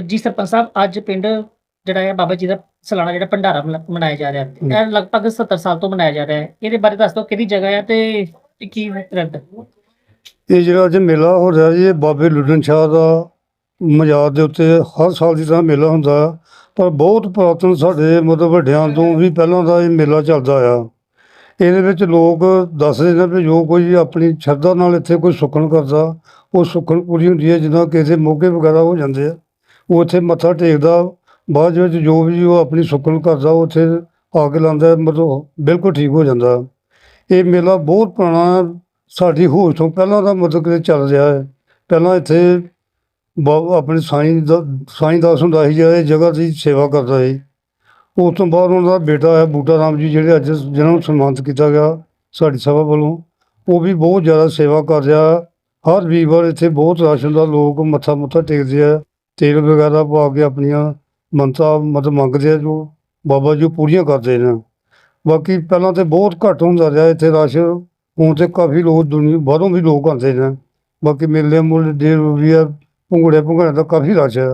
ਜੀ ਸਰਪੰਚ ਸਾਹਿਬ, ਅੱਜ ਪਿੰਡ ਜਿਹੜਾ ਹੈ ਬਾਬਾ ਜੀ ਦਾ ਸਾਲਾਨਾ ਜਿਹੜਾ ਭੰਡਾਰਾ ਮਨਾ- ਮਨਾਇਆ ਜਾ ਰਿਹਾ ਹੈ। ਇਹ ਲਗਭਗ 70 ਸਾਲ ਤੋਂ ਮਨਾਇਆ ਜਾ ਰਿਹਾ ਹੈ। ਇਹਦੇ ਬਾਰੇ ਦੱਸ ਦਿਓ ਕਿਹੜੀ ਜਗ੍ਹਾ ਹੈ ਤੇ ਕੀ ਰੱਦ ਇਹ ਜਿਹੜਾ ਅੱਜ ਮੇਲਾ ਹੋ ਰਿਹਾ ਜੀ, ਇਹ ਬਾਬੇ ਲੁੱਡਨ ਸ਼ਾਹ ਦਾ ਮਜ਼ਾਰ ਦੇ ਉੱਤੇ ਹਰ ਸਾਲ ਦੀ ਤਰ੍ਹਾਂ ਮੇਲਾ ਹੁੰਦਾ ਹੈ। ਪਰ ਬਹੁਤ ਪੁਰਾਤਨ ਸਾਡੇ ਮਤਲਬ ਵੱਡਿਆਂ ਤੋਂ ਵੀ ਪਹਿਲਾਂ ਦਾ ਇਹ ਮੇਲਾ ਚੱਲਦਾ ਆ। ਇਹਦੇ ਵਿੱਚ ਲੋਕ ਦੱਸਦੇ ਨੇ ਵੀ ਜੋ ਕੋਈ ਆਪਣੀ ਸ਼ਰਧਾ ਨਾਲ ਇੱਥੇ ਕੋਈ ਸੁੱਖਣ ਕਰਦਾ, ਉਹ ਸੁੱਖਣ ਪੂਰੀ ਹੁੰਦੀ ਹੈ, ਜਿੱਦਾਂ ਕਿਸੇ ਮੋਗੇ ਵਗੈਰਾ ਹੋ ਜਾਂਦੇ ਆ। ਉਹ ਇੱਥੇ ਮੱਥਾ ਟੇਕਦਾ, ਬਾਅਦ ਵਿੱਚ ਜੋ ਵੀ ਉਹ ਆਪਣੀ ਸੁੱਖਣ ਕਰਦਾ ਉਹ ਉੱਥੇ ਆ ਕੇ ਲਾਉਂਦਾ, ਮਤਲਬ ਬਿਲਕੁਲ ਠੀਕ ਹੋ ਜਾਂਦਾ। ਇਹ ਮੇਲਾ ਬਹੁਤ ਪੁਰਾਣਾ ਸਾਡੀ ਹੋਸ਼ ਤੋਂ ਪਹਿਲਾਂ ਦਾ ਮਤਲਬ ਕਿ ਚੱਲ ਰਿਹਾ ਹੈ। ਪਹਿਲਾਂ ਇੱਥੇ ਬਾ- ਆਪਣੇ ਸਾਈਂ ਦਾ, ਸਾਈਂ ਦਾਸ ਹੁੰਦਾ ਸੀ, ਜਿਹੜਾ ਇਹ ਜਗ੍ਹਾ ਦੀ ਸੇਵਾ ਕਰਦਾ ਸੀ। ਉਸ ਤੋਂ ਬਾਅਦ ਉਹਨਾਂ ਦਾ ਬੇਟਾ ਹੈ, ਬੂਟਾ ਰਾਮ ਜੀ, ਜਿਹੜੇ ਅੱਜ ਜਿਹਨਾਂ ਨੂੰ ਸਨਮਾਨਿਤ ਕੀਤਾ ਗਿਆ ਸਾਡੀ ਸਭਾ ਵੱਲੋਂ, ਉਹ ਵੀ ਬਹੁਤ ਜ਼ਿਆਦਾ ਸੇਵਾ ਕਰ ਰਿਹਾ। ਹਰ ਵੀਰਵਾਰ ਇੱਥੇ ਬਹੁਤ ਰਸ਼ ਹੁੰਦਾ, ਲੋਕ ਮੱਥਾ ਮੁੱਥਾ ਟੇਕਦੇ ਆ। ਤੇਲ ਵਗੈਰਾ ਪਾ ਕੇ ਆਪਣੀਆਂ ਮੰਨਤਾਂ ਮਤਲਬ ਮੰਗਦੇ ਆ ਜੋ ਬਾਬਾ ਜੀ ਉਹ ਪੂਰੀਆਂ ਕਰਦੇ ਨੇ। ਬਾਕੀ ਪਹਿਲਾਂ ਤੇ ਬਹੁਤ ਘੱਟ ਹੁੰਦਾ ਰਿਹਾ, ਇੱਥੇ ਰਸ਼, ਹੁਣ ਤੇ ਕਾਫੀ ਲੋਕ ਦੁਨੀਆ, ਬਾਹਰੋਂ ਵੀ ਲੋਕ ਆਉਂਦੇ ਨੇ। ਬਾਕੀ ਮੇਲੇ ਮੁੱਲ ਦੇ ਵੀ ਆ ਭੰਗੜੇ ਭੰਗੜੇ ਦਾ ਕਾਫੀ ਰਸ਼ ਹੈ।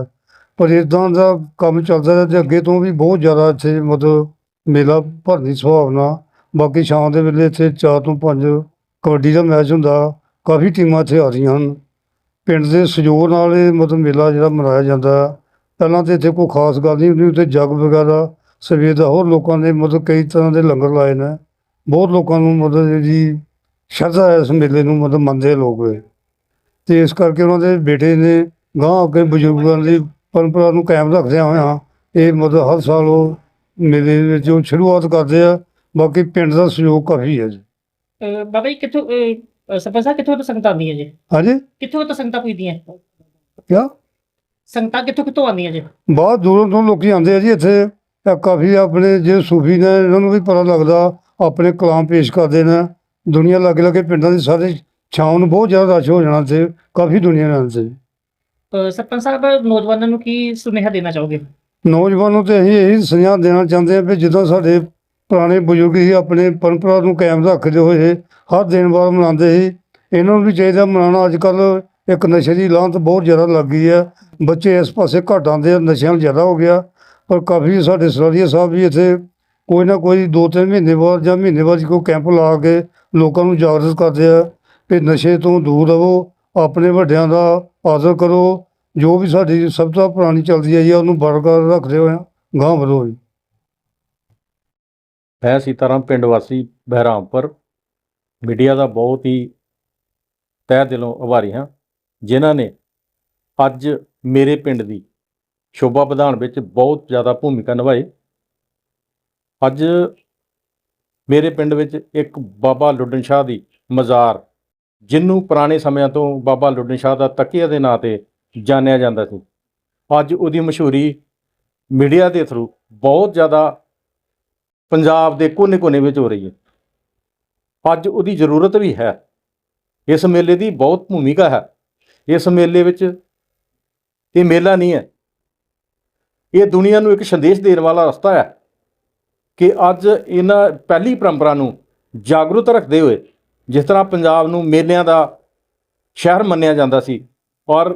ਪਰ ਇਦਾਂ ਦਾ ਕੰਮ ਚੱਲਦਾ ਰਿਹਾ ਤੇ ਅੱਗੇ ਤੋਂ ਵੀ ਬਹੁਤ ਜ਼ਿਆਦਾ ਇੱਥੇ ਮਤਲਬ ਮੇਲਾ ਭਰਨ ਦੀ ਸੰਭਾਵਨਾ। ਬਾਕੀ ਸ਼ਾਮ ਦੇ ਵੇਲੇ ਇੱਥੇ ਚਾਰ ਤੋਂ ਪੰਜ ਕਬੱਡੀ ਦਾ ਮੈਚ ਹੁੰਦਾ, ਕਾਫੀ ਟੀਮਾਂ ਇੱਥੇ ਆ ਰਹੀਆਂ ਹਨ। ਪਿੰਡ ਦੇ ਸਹਿਯੋਗ ਨਾਲ ਇਹ ਮਤਲਬ ਮੇਲਾ ਜਿਹੜਾ ਮਨਾਇਆ ਜਾਂਦਾ। ਪਹਿਲਾਂ ਤੇ ਇੱਥੇ ਕੋਈ ਖਾਸ ਗੱਲ ਨਹੀਂ ਹੁੰਦੀ, ਉੱਥੇ ਜੱਗ ਵਗੈਰਾ, ਸਵੇਰ ਦਾ ਹੋਰ ਲੋਕਾਂ ਨੇ ਮਤਲਬ ਕਈ ਤਰ੍ਹਾਂ ਦੇ ਲੰਗਰ ਲਾਏ ਨੇ। ਬਹੁਤ ਲੋਕਾਂ ਨੂੰ ਮਤਲਬ ਜੀ ਸ਼ਰਧਾ ਹੈ ਇਸ ਮੇਲੇ ਨੂੰ ਮਤਲਬ ਮੰਨਦੇ ਆ ਲੋਕ ਇਹ। ਤੇ ਇਸ ਕਰਕੇ ਉਹਨਾਂ ਦੇ ਬੇਟੇ ਨੇ ਗਾਂ ਅੱਗੇ ਬਜ਼ੁਰਗਾਂ ਦੀ ਪਰੰਪਰਾ ਨੂੰ ਕਾਇਮ ਰੱਖਦਿਆਂ ਹੋਇਆਂ ਇਹ ਮਤਲਬ ਹਰ ਸਾਲ ਉਹ ਮੇਲੇ ਵਿੱਚ ਉਹ ਸ਼ੁਰੂਆਤ ਕਰਦੇ ਆ। ਬਾਕੀ ਪਿੰਡ ਦਾ ਸਹਿਯੋਗ ਕਾਫੀ ਹੈ ਜੀ। ਬਾਬਾ ਜੀ, ਕਿੱਥੋਂ ਅ, ਸਰਪੰਚ ਸਾਹਿਬ ਕਿੱਥੋਂ ਤੋਂ ਸੰਗਤਾਂ ਆਉਂਦੀਆਂ ਜੀ? ਹਾਂਜੀ। ਕਿੱਥੋਂ ਤੋਂ ਸੰਗਤਾਂ ਪੁੱਜਦੀਆਂ? ਕਿਆ? ਸੰਗਤਾਂ ਕਿੱਥੋਂ ਕਿੱਥੋਂ ਆਉਂਦੀਆਂ ਜੀ? ਬਹੁਤ ਦੂਰੋਂ ਤੋਂ ਲੋਕੀ ਆਉਂਦੇ ਆ ਜੀ ਇੱਥੇ। ਇਹ ਕਾਫੀ ਆਪਣੇ ਜਿਹੜੇ ਸੂਫੀ ਨੇ ਇਹਨਾਂ ਨੂੰ ਵੀ ਪਤਾ ਲੱਗਦਾ ਆਪਣੇ ਕਲਾਮ ਪੇਸ਼ ਕਰਦੇ ਨੇ। ਦੁਨੀਆ ਲਾਗੇ ਲਾਗੇ ਪਿੰਡਾਂ ਦੇ ਸਾਰੇ ਸ਼ਾਮ ਨੂੰ ਬਹੁਤ ਜ਼ਿਆਦਾ ਰਸ਼ ਹੋ ਜਾਣਾ ਤੇ ਕਾਫੀ ਦੁਨੀਆ ਨਾਲ ਤੇ ਅ, ਸਰਪੰਚ ਸਾਹਿਬ ਨੌਜਵਾਨਾਂ ਨੂੰ ਕੀ ਸੁਨੇਹਾ ਦੇਣਾ ਚਾਹੋਗੇ? ਨੌਜਵਾਨ ਨੂੰ ਤੇ ਅਸੀਂ ਇਹੀ ਸੁਨੇਹਾ ਦੇਣਾ ਚਾਹੁੰਦੇ ਹਾਂ ਵੀ ਜਿੱਦਾਂ ਸਾਡੇ ਪੁਰਾਣੇ ਬਜ਼ੁਰਗ ਹੀ ਆਪਣੇ ਪਰੰਪਰਾ ਨੂੰ ਕਾਇਮ ਰੱਖਦੇ ਹੋਏ ਹਰ ਦਿਨ ਵਾਰ ਮਨਾਉਂਦੇ ਸੀ। ਇਹਨਾਂ ਨੂੰ ਵੀ ਚਾਹੀਦਾ ਮਨਾਉਣਾ। ਅੱਜ ਕੱਲ ਇੱਕ ਨਸ਼ੇ ਦੀ ਲਾਂਤ ਬਹੁਤ ਜ਼ਿਆਦਾ ਲੱਗ ਗਈ ਹੈ। ਬੱਚੇ ਇਸ ਪਾਸੇ ਘੱਟ ਆਉਂਦੇ ਆ, ਨਸ਼ਿਆਂ ਨਾਲ ਜ਼ਿਆਦਾ ਹੋ ਗਿਆ। ਪਰ ਕਾਫੀ ਸਾਡੇ ਸਰਾਰੀਆ ਸਾਹਿਬ ਵੀ ਇੱਥੇ ਕੋਈ ਨਾ ਕੋਈ ਦੋ ਤਿੰਨ ਮਹੀਨੇ ਬਾਅਦ ਜਾਂ ਮਹੀਨੇ ਬਾਅਦ ਕੋਈ ਕੈਂਪ ਲਾ ਕੇ ਲੋਕਾਂ ਨੂੰ ਜਾਗਰੂਕ ਕਰਦੇ ਆ ਕਿ ਨਸ਼ੇ ਤੋਂ ਦੂਰ ਰਹੋ, ਆਪਣੇ ਵੱਡਿਆਂ ਦਾ ਆਦਰ ਕਰੋ। ਜੋ ਵੀ ਸਾਡੀ ਸਭ ਤੋਂ ਪੁਰਾਣੀ ਚੱਲਦੀ ਹੈ ਜੀ ਉਹਨੂੰ ਬਰਕਰਾਰ ਰੱਖਦੇ ਹੋਏ ਗਾਂਹ ਵਧੋ ਜੀ। ਮੈਂ ਸੀਤਾਰਾਮ ਪਿੰਡ ਵਾਸੀ ਬਹਿਰਾਮਪੁਰ ਮੀਡੀਆ ਦਾ ਬਹੁਤ ਹੀ ਤਹਿ ਦਿਲੋਂ ਆਭਾਰੀ ਹਾਂ, ਜਿਨ੍ਹਾਂ ਨੇ ਅੱਜ ਮੇਰੇ ਪਿੰਡ ਦੀ ਸ਼ੋਭਾ ਵਧਾਉਣ ਵਿੱਚ ਬਹੁਤ ਜ਼ਿਆਦਾ ਭੂਮਿਕਾ ਨਿਭਾਈ। ਅੱਜ ਮੇਰੇ ਪਿੰਡ ਵਿੱਚ ਇੱਕ ਬਾਬਾ ਲੁੱਡਨ ਸ਼ਾਹ ਦੀ ਮਜ਼ਾਰ ਜਿਹਨੂੰ ਪੁਰਾਣੇ ਸਮਿਆਂ ਤੋਂ ਬਾਬਾ ਲੁੱਡਨ ਸ਼ਾਹ ਦਾ ਤਕੀਆ ਦੇ ਨਾਂ ਤੇ ਜਾਣਿਆ ਜਾਂਦਾ ਸੀ। ਅੱਜ ਉਹਦੀ ਮਸ਼ਹੂਰੀ ਮੀਡੀਆ ਦੇ ਥਰੂ ਬਹੁਤ ਜ਼ਿਆਦਾ ਪੰਜਾਬ ਦੇ ਕੋਨੇ-ਕੋਨੇ ਵਿੱਚ ਹੋ ਰਹੀ ਹੈ। ਅੱਜ ਉਹਦੀ ਜ਼ਰੂਰਤ ਵੀ ਹੈ। ਇਸ ਮੇਲੇ ਦੀ ਬਹੁਤ ਭੂਮਿਕਾ ਹੈ। ਇਸ ਮੇਲੇ ਵਿੱਚ ਇਹ ਮੇਲਾ ਨਹੀਂ ਹੈ। ਇਹ ਦੁਨੀਆ ਨੂੰ ਇੱਕ ਸੰਦੇਸ਼ ਦੇਣ ਵਾਲਾ ਰਸਤਾ ਹੈ ਕਿ ਅੱਜ ਇਹਨਾਂ ਪਹਿਲੀ ਪਰੰਪਰਾ ਨੂੰ ਜਾਗਰੂਕ ਰੱਖਦੇ ਹੋਏ ਜਿਸ ਤਰ੍ਹਾਂ ਪੰਜਾਬ ਨੂੰ ਮੇਲਿਆਂ ਦਾ ਸ਼ਹਿਰ ਮੰਨਿਆ ਜਾਂਦਾ ਸੀ ਔਰ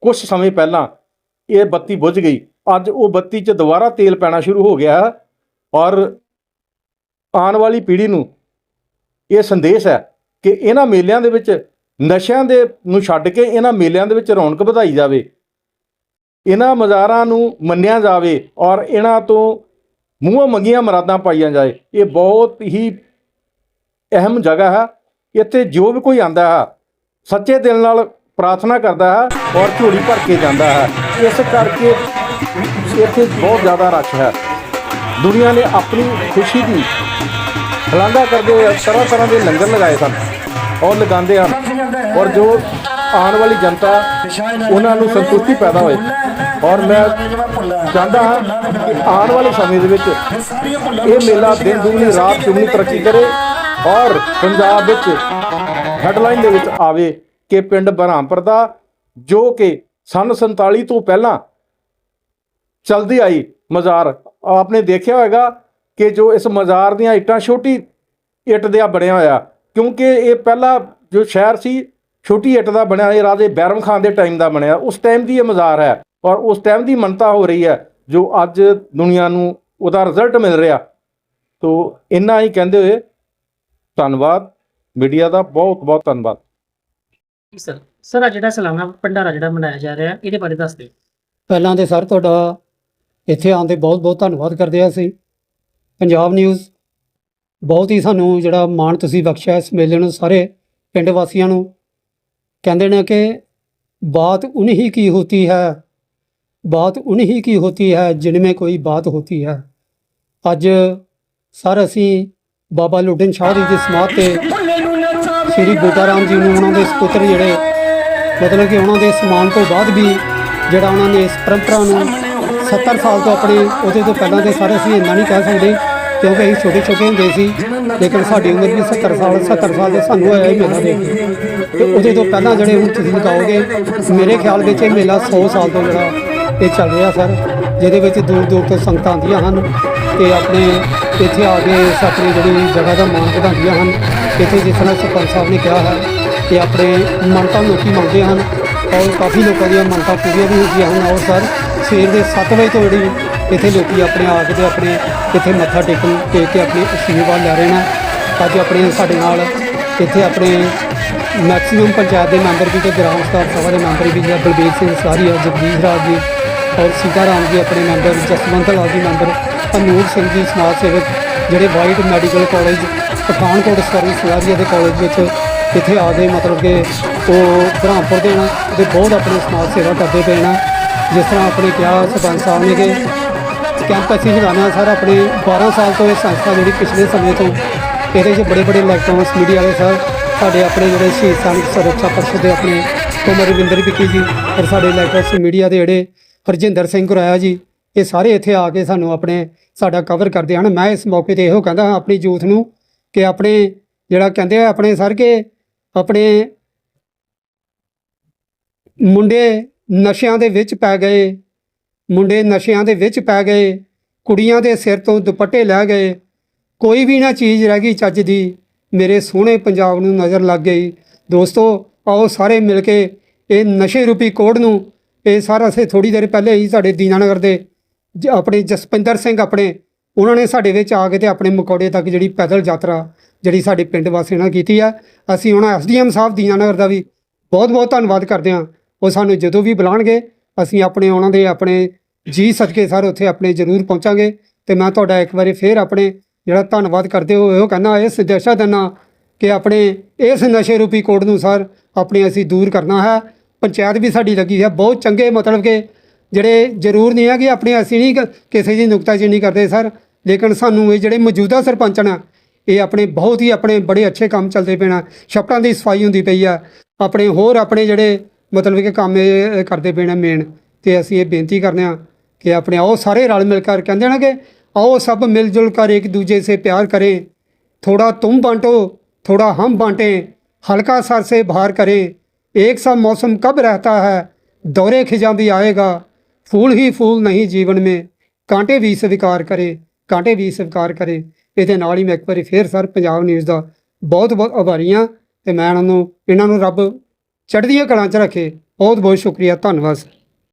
ਕੁਝ ਸਮੇਂ ਪਹਿਲਾਂ ਇਹ ਬੱਤੀ ਬੁਝ ਗਈ। ਅੱਜ ਉਹ ਬੱਤੀ 'ਚ ਦੁਬਾਰਾ ਤੇਲ ਪੈਣਾ ਸ਼ੁਰੂ ਹੋ ਗਿਆ ਹੈ ਔਰ ਆਉਣ ਵਾਲੀ ਪੀੜ੍ਹੀ ਨੂੰ ਇਹ ਸੰਦੇਸ਼ ਹੈ ਕਿ ਇਹਨਾਂ ਮੇਲਿਆਂ ਦੇ ਵਿੱਚ ਨਸ਼ਿਆਂ ਦੇ ਨੂੰ ਛੱਡ ਕੇ ਇਹਨਾਂ ਮੇਲਿਆਂ ਦੇ ਵਿੱਚ ਰੌਣਕ ਵਧਾਈ ਜਾਵੇ, ਇਹਨਾਂ ਮਜ਼ਾਰਾਂ ਨੂੰ ਮੰਨਿਆ ਜਾਵੇ ਔਰ ਇਹਨਾਂ ਤੋਂ ਮੂੰਹੋਂ ਮੰਗੀਆਂ ਮਰਾਦਾਂ ਪਾਈਆਂ ਜਾਏ, ਇਹ ਬਹੁਤ ਹੀ ਅਹਿਮ ਜਗ੍ਹਾ ਹੈ। ਇੱਥੇ ਜੋ ਵੀ ਕੋਈ ਆਂਦਾ ਹੈ, ਸੱਚੇ ਦਿਲ ਨਾਲ ਪ੍ਰਾਰਥਨਾ ਕਰਦਾ ਹੈ ਔਰ ਝੋਲੀ ਭਰ ਕੇ ਜਾਂਦਾ ਹੈ। ਇਸ ਕਰਕੇ ਇੱਥੇ ਬਹੁਤ ਜ਼ਿਆਦਾ ਰਸ਼ ਹੈ। ਦੁਨੀਆ ਨੇ ਆਪਣੀ ਖੁਸ਼ੀ ਦੀ ਹਲਾਂਗਾ ਕਰਦੇ ਹੋਏ ਤਰ੍ਹਾਂ ਤਰ੍ਹਾਂ ਦੇ ਲੰਗਰ ਲਗਾਏ ਸਨ। ਔਰ ਲਗਾਉਂਦੇ ਹਨ। ਔਰ ਜੋ ਆਉਣ ਵਾਲੀ ਜਨਤਾ, ਉਹਨਾਂ ਨੂੰ ਸੰਤੁਸ਼ਟੀ ਪੈਦਾ ਹੋਏ। ਔਰ ਮੈਂ ਚਾਹੁੰਦਾ ਹਾਂ ਕਿ ਆਉਣ ਵਾਲੇ ਸਮੇਂ ਦੇ ਵਿੱਚ ਇਹ ਮੇਲਾ ਦਿਨ ਦੁਗਣੀ ਰਾਤ ਚੁਗਣੀ ਤਰੱਕੀ ਕਰੇ ਔਰ ਪੰਜਾਬ ਵਿੱਚ ਹੈਡਲਾਈਨ ਦੇ ਵਿੱਚ ਆਵੇ ਕਿ ਪਿੰਡ ਬਰਹਾਮਪੁਰ ਦਾ, ਜੋ ਕਿ ਸਨ 47 ਤੋਂ ਪਹਿਲਾਂ ਚਲਦੀ ਆਈ ਮਜ਼ਾਰ, ਆਪਨੇ ਦੇਖਿਆ ਹੋਵੇਗਾ ਕਿ ਜੋ ਇਸ ਮਜ਼ਾਰ ਦੀਆਂ ਇੱਟਾਂ ਛੋਟੀ ਇੱਟ ਦਾ ਬਣਿਆ ਹੋਇਆ ਕਿਉਂਕਿ ਇਹ ਪਹਿਲਾ ਜੋ ਸ਼ਹਿਰ ਸੀ ਛੋਟੀ ਇੱਟ ਦਾ ਬਣਿਆ ਇਹ ਰਾਜੇ ਬੈਰਮ ਖਾਨ ਦੇ ਟਾਈਮ ਦਾ ਬਣਿਆ ਉਸ ਟਾਈਮ ਦੀ ਇਹ ਮਜ਼ਾਰ ਹੈ ਔਰ ਉਸ ਟਾਈਮ ਦੀ ਮੰਨਤਾ ਹੋ ਰਹੀ ਹੈ ਜੋ ਅੱਜ ਦੁਨੀਆ ਨੂੰ ਉਹਦਾ ਰਿਜ਼ਲਟ ਮਿਲ ਰਿਹਾ। ਤੋ ਇੰਨਾ ਹੀ ਕਹਿੰਦੇ ਹੋਏ ਧੰਨਵਾਦ। ਮੀਡੀਆ ਦਾ ਬਹੁਤ ਬਹੁਤ ਧੰਨਵਾਦ। ਸਰ ਸਰ ਆ ਜਿਹੜਾ ਸਾਲਾਨਾ ਭੰਡਾਰਾ ਜਿਹੜਾ ਮਨਾਇਆ ਜਾ ਰਿਹਾ ਇਹਦੇ ਬਾਰੇ ਦੱਸ ਦਿਓ। ਪਹਿਲਾਂ ਤੇ ਸਰ ਤੁਹਾਡਾ ਇੱਥੇ ਆਉਣ ਦੇ ਬਹੁਤ ਬਹੁਤ ਧੰਨਵਾਦ ਕਰਦੇ ਹਾਂ ਅਸੀਂ। ਪੰਜਾਬ ਨਿਊਜ਼ ਬਹੁਤ ਹੀ ਸਾਨੂੰ ਜਿਹੜਾ ਮਾਣ ਤੁਸੀਂ ਬਖਸ਼ਿਆ ਇਸ ਮੇਲੇ ਨੂੰ ਸਾਰੇ ਪਿੰਡ ਵਾਸੀਆਂ ਨੂੰ। ਕਹਿੰਦੇ ਨੇ ਕਿ ਬਾਤ ਉਨਹੀ ਕੀ ਹੋਤੀ ਹੈ, ਬਾਤ ਉਨਹੀ ਕੀ ਹੋਤੀ ਹੈ ਜਿਨमें ਕੋਈ ਬਾਤ ਹੋਤੀ ਹੈ। ਅੱਜ ਸਰ ਅਸੀਂ ਬਾਬਾ ਲੁੱਡਨ ਸ਼ਾਹ ਜੀ ਦੀ ਸਮਾਧ ਤੇ ਸ੍ਰੀ ਬੂਟਾ ਰਾਮ ਜੀ ਨੂੰ ਉਹਨਾਂ ਦੇ ਸਪੁੱਤਰ ਜਿਹੜੇ, ਮਤਲਬ ਕਿ ਉਹਨਾਂ ਦੇ ਸਮਾਨ ਤੋਂ ਬਾਅਦ ਵੀ ਜਿਹੜਾ ਉਹਨਾਂ ਨੇ ਇਸ ਪਰੰਪਰਾ ਨੂੰ 70 ਸਾਲ ਤੋਂ ਆਪਣੇ ਉਹਦੇ ਤੋਂ ਪਹਿਲਾਂ ਦੇ ਸਾਰੇ ਅਸੀਂ ਇੰਨਾ ਨਹੀਂ ਕਹਿ ਸਕਦੇ, ਕਿਉਂਕਿ ਅਸੀਂ ਛੋਟੇ ਛੋਟੇ ਹੁੰਦੇ ਸੀ, ਲੇਕਿਨ ਸਾਡੀ ਉਮਰ ਵੀ 70 ਸਾਲ 70 ਸਾਲ ਦੇ ਸਾਨੂੰ ਹੋਇਆ ਹੀ ਮੇਲਾ ਦੇਖ ਕੇ। ਤੇ ਉਹਦੇ ਤੋਂ ਪਹਿਲਾਂ ਜਿਹੜੇ ਹੁਣ ਤੁਸੀਂ ਲਗਾਓਗੇ, ਮੇਰੇ ਖਿਆਲ ਵਿੱਚ ਇਹ ਮੇਲਾ 100 ਸਾਲ ਤੋਂ ਜਿਹੜਾ ਇਹ ਚੱਲ ਰਿਹਾ ਸਰ, ਜਿਹਦੇ ਵਿੱਚ ਦੂਰ ਦੂਰ ਤੋਂ ਸੰਗਤਾਂ ਆਉਂਦੀਆਂ ਹਨ ਤੇ ਆਪਣੇ ਇੱਥੇ ਆ ਕੇ ਇਸ ਆਪਣੀ ਜਿਹੜੀ ਜਗ੍ਹਾ ਦਾ ਮਾਣ ਵਧਾਉਂਦੀਆਂ ਹਨ। ਇੱਥੇ ਜਿਸ ਤਰ੍ਹਾਂ ਸਰਪੰਚ ਸਾਹਿਬ ਨੇ ਕਿਹਾ ਹੈ ਕਿ ਆਪਣੇ ਮੰਨਤਾਂ ਲੋਕੀ ਮੰਗਦੇ ਹਨ, ਔਰ ਕਾਫੀ ਲੋਕਾਂ ਦੀਆਂ ਮੰਨਤਾਂ ਪੂਰੀਆਂ ਵੀ ਹੁੰਦੀਆਂ ਹਨ। ਔਰ ਸਰ ਸਵੇਰ ਦੇ 7 ਵਜੇ ਤੋਂ ਜਿਹੜੀ ਇੱਥੇ ਲੋਕੀ ਆਪਣੇ ਆ ਕੇ ਤੇ ਆਪਣੇ ਇੱਥੇ ਮੱਥਾ ਟੇਕਣ, ਟੇਕ ਕੇ ਆਪਣੇ ਆਸ਼ੀਰਵਾਦ ਲੈ ਰਹੇ ਨੇ। ਅੱਜ ਆਪਣੇ ਸਾਡੇ ਨਾਲ ਇੱਥੇ ਆਪਣੇ ਮੈਕਸਿਮਮ ਪੰਚਾਇਤ ਦੇ ਮੈਂਬਰ ਵੀ ਤੇ ਗ੍ਰਾਮ ਸਭਾ ਸਭਾ ਦੇ ਮੈਂਬਰ ਵੀ ਜਿਵੇਂ ਬਲਬੀਰ ਸਿੰਘ ਸਾਰੀਆ, ਜਗਦੀਸ਼ ਰਾਜ ਜੀ ਔਰ ਸੀਤਾਰਾਮ ਜੀ ਆਪਣੇ ਮੈਂਬਰ, ਜਸਵੰਤ ਲਾਲ ਜੀ ਮੈਂਬਰ ਅਨੂਰ ਸਿੰਘ ਜੀ ਸਮਾਜ ਸੇਵਕ, ਜਿਹੜੇ white medical college, Pathankot service Salaria ਦੇ ਕਾਲਜ ਵਿੱਚ ਇੱਥੇ ਆ ਗਏ ਮਤਲਬ ਕਿ ਉਹ ਬ੍ਰਹਮਪੁਰ ਦੇ ਨਾਲ ਤੇ ਬਹੁਤ ਆਪਣੀ ਸਮਾਜ ਸੇਵਾ ਕਰਦੇ ਪਏ ਨੇ। ਜਿਸ ਤਰ੍ਹਾਂ ਆਪਣੇ ਕਿਹਾ ਸਰਪੰਚ ਸਾਹਿਬ ਨੇ ਕਿ ਕੈਂਪ ਅਸੀਂ ਲਗਾਉਣਾ ਸਰ, ਆਪਣੇ 12 ਸਾਲ ਤੋਂ ਇਹ ਸੰਸਥਾ ਜਿਹੜੀ ਪਿਛਲੇ ਸਮੇਂ ਤੋਂ ਇਹਦੇ 'ਚ ਬੜੇ ਬੜੇ ਇਲੈਕਟ੍ਰੋਨਿਕਸ ਮੀਡੀਆ ਵਾਲੇ ਸਰ, ਸਾਡੇ ਆਪਣੇ ਜਿਹੜੇ ਸ਼ਹੀਦ ਸੈਨਿਕ ਸੁਰੱਖਿਆ ਪਰਿਸ਼ਦ ਦੇ ਆਪਣੇ ਕੁਮਾਰ ਰਵਿੰਦਰ ਵਿੱਕੀ ਜੀ ਔਰ ਸਾਡੇ ਇਲੈਕਟ੍ਰੋਨਿਕਸ ਮੀਡੀਆ ਦੇ ਜਿਹੜੇ ਹਰਜਿੰਦਰ ਸਿੰਘ ਗੁਰਾਇਆ ਜੀ, ਇਹ ਸਾਰੇ ਇੱਥੇ ਆ ਕੇ ਸਾਨੂੰ ਆਪਣੇ ਸਾਡਾ ਕਵਰ ਕਰਦੇ ਹਨ। ਮੈਂ ਇਸ ਮੌਕੇ ਤੇ ਇਹੋ ਕਹਿੰਦਾ ਹਾਂ, ਆਪਣੀ ਯੂਥ ਨੂੰ ਕਿ ਆਪਣੇ ਜਿਹੜਾ ਕਹਿੰਦੇ ਆ ਆਪਣੇ ਸਰ ਕਿ ਆਪਣੇ ਮੁੰਡੇ ਨਸ਼ਿਆਂ ਦੇ ਵਿੱਚ ਪੈ ਗਏ। ਮੁੰਡੇ ਨਸ਼ਿਆਂ ਦੇ ਵਿੱਚ ਪੈ ਗਏ। ਕੁੜੀਆਂ ਦੇ ਸਿਰ ਤੋਂ ਦੁਪੱਟੇ ਲੈ ਗਏ। ਕੋਈ ਵੀ ਨਾ ਚੀਜ਼ ਰਹਿ ਗਈ ਚੱਜ ਦੀ। ਮੇਰੇ ਸੋਹਣੇ ਪੰਜਾਬ ਨੂੰ ਨਜ਼ਰ ਲੱਗ ਗਈ। ਦੋਸਤੋ, ਆਓ ਸਾਰੇ ਮਿਲ ਕੇ ਇਹ ਨਸ਼ੇ ਰੂਪੀ ਕੋਡ ਨੂੰ, ਇਹ ਸਾਰਾ ਸੇ ਥੋੜੀ ਦੇਰ ਪਹਿਲੇ ਹੀ ਸਾਡੇ ਦੀਨਾਨਗਰ ਦੇ ਜ- ਆਪਣੇ ਜਸਪਿੰਦਰ ਸਿੰਘ ਆਪਣੇ, ਉਹਨਾਂ ਨੇ ਸਾਡੇ ਵਿੱਚ ਆ ਕੇ ਤੇ ਆਪਣੇ ਮਕੌੜੇ ਤੱਕ ਜਿਹੜੀ ਪੈਦਲ ਯਾਤਰਾ ਜਿਹੜੀ ਸਾਡੇ ਪਿੰਡ ਵਾਸੀਆਂ ਨਾਲ ਕੀਤੀ ਆ। ਅਸੀਂ ਉਹਨਾਂ ਐਸਡੀਐਮ ਸਾਹਿਬ ਦੀਨਾਨਗਰ ਦਾ ਵੀ ਬਹੁਤ ਬਹੁਤ ਧੰਨਵਾਦ ਕਰਦੇ ਹਾਂ। ਉਹ ਸਾਨੂੰ ਜਦੋਂ ਵੀ ਬੁਲਾਣਗੇ ਅਸੀਂ ਆਪਣੇ ਉਹਨਾਂ ਦੇ ਆਪਣੇ ਜੀ ਸਦਕੇ ਸਰ ਉੱਥੇ ਆਪਣੇ ਜ਼ਰੂਰ ਪਹੁੰਚਾਂਗੇ ਤੇ ਮੈਂ ਤੁਹਾਡਾ ਇੱਕ ਵਾਰੀ ਫੇਰ ਆਪਣੇ ਜਿਹੜਾ ਧੰਨਵਾਦ ਕਰਦੇ ਹੋ ਉਹ ਕਹਿੰਦਾ ਇਹ ਸੰਦੇਸ਼ਾ ਦਿੰਦਾ ਕਿ ਆਪਣੇ ਇਸ ਨਸ਼ੇ ਰੂਪੀ ਕੋਡ ਨੂੰ ਸਰ ਆਪਣੇ ਅਸੀਂ ਦੂਰ ਕਰਨਾ ਹੈ। ਪੰਚਾਇਤ ਵੀ ਸਾਡੀ ਲੱਗੀ ਹੈ, ਬਹੁਤ ਚੰਗੇ ਮਤਲਬ ਕਿ ਜਿਹੜੇ ਜ਼ਰੂਰ ਨਹੀਂ ਹੈ ਕਿ ਆਪਣੇ ਅਸੀਂ ਨਹੀਂ ਕਿਸੇ ਦੀ ਨੁਕਤਾਚੀਨੀ ਕਰਦੇ ਸਰ। ਲੇਕਿਨ ਸਾਨੂੰ ਇਹ ਜਿਹੜੇ ਮੌਜੂਦਾ ਸਰਪੰਚ ਨੇ, ਇਹ ਆਪਣੇ ਬਹੁਤ ਹੀ ਆਪਣੇ ਬੜੇ ਅੱਛੇ ਕੰਮ ਚੱਲਦੇ ਪਏ ਨੇ। ਛੱਪੜਾਂ ਦੀ ਸਫ਼ਾਈ ਹੁੰਦੀ ਪਈ ਆ ਆਪਣੇ ਹੋਰ ਆਪਣੇ ਜਿਹੜੇ ਮਤਲਬ ਕਿ ਕੰਮ ਇਹ ਕਰਦੇ ਪਏ ਨੇ ਮੇਨ ਤੇ ਅਸੀਂ ਇਹ ਬੇਨਤੀ ਕਰਨੇ ਆ ਕਿ ਆਪਣੇ ਆਓ ਸਾਰੇ ਰਲ ਮਿਲ ਕਰ ਕਹਿੰਦੇ ਨਾ ਕਿ आओ सब मिलजुल कर एक दूजे से प्यार करें थोड़ा तुम बांटो थोड़ा हम बांटें हल्का सर से बाहर करें एक सा मौसम कब रहता है दौरे खिजा भी आएगा फूल ही फूल नहीं जीवन में ਕਾਂਟੇ ਵੀ ਸਵੀਕਾਰ ਕਰੇ ਕਾਂਟੇ ਵੀ ਸਵੀਕਾਰ ਕਰੇ ਇਹਦੇ ਨਾਲ ਹੀ ਮੈਂ ਇੱਕ ਵਾਰੀ ਫੇਰ ਸਰ ਪੰਜਾਬ ਨਿਊਜ਼ ਦਾ ਬਹੁਤ ਬਹੁਤ ਆਭਾਰੀ ਹਾਂ ਤੇ ਮੈਂ ਇਹਨਾਂ ਨੂੰ ਇਹਨਾਂ ਨੂੰ ਰੱਬ ਚੜ੍ਹਦੀਆਂ ਕਲਾਂ 'ਚ ਰੱਖੇ। ਬਹੁਤ ਬਹੁਤ ਸ਼ੁਕਰੀਆ। ਧੰਨਵਾਦ ਸਰ।